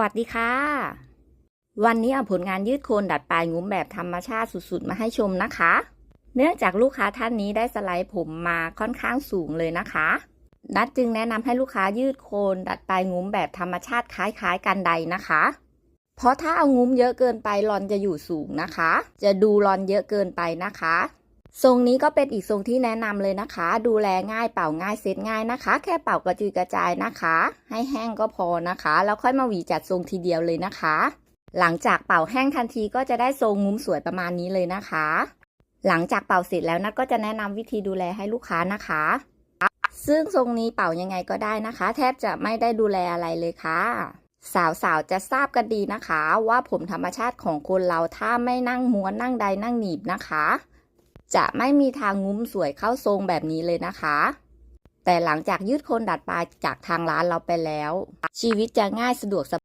วัสดีค่ะ วันนี้เอาผลงานยืดโคนดัดปลายงุ้มแบบธรรมชาติสุดๆ มาให้ชมนะคะ เนื่องจากลูกค้าท่านนี้ได้สไลด์ผมมาค่อนข้างสูงเลยนะคะ นัดจึงแนะนำให้ลูกค้ายืดโคนดัดปลายงุ้มแบบธรรมชาติคล้ายๆ กันใดนะคะ เพราะถ้าเอางุ้มเยอะเกินไปรอนจะอยู่สูงนะคะ จะดูรอนเยอะเกินไปนะคะ ทรงนี้ก็เป็นอีกทรงที่แนะนำเลยนะคะ ดูแลง่ายเป่าง่ายเซ็ตง่ายนะคะ แค่เป่ากระจุยกระจายนะคะ ให้แห้งก็พอนะคะ แล้วค่อยมาหวีจัดทรงทีเดียวเลยนะคะ หลังจากเป่าแห้งทันทีก็จะได้ทรงงุ้มสวยประมาณนี้เลยนะคะ หลังจากเป่าเสร็จแล้วนัดก็จะแนะนำวิธีดูแลให้ลูกค้านะคะ ซึ่งทรงนี้เป่ายังไงก็ได้นะคะ แทบจะไม่ได้ดูแลอะไรเลยค่ะสาวๆ จะทราบกันดีนะคะ ว่าผมธรรมชาติของคนเราถ้าไม่นั่งม้วนนั่งใดนั่งหนีบนะคะ จะไม่มีทางงุ้มสวยเข้าทรงแบบนี้เลยนะคะ แต่หลังจากยืดโคนดัดปลายจากทางร้านเราไปแล้ว ชีวิตจะง่ายสะดวกสบาย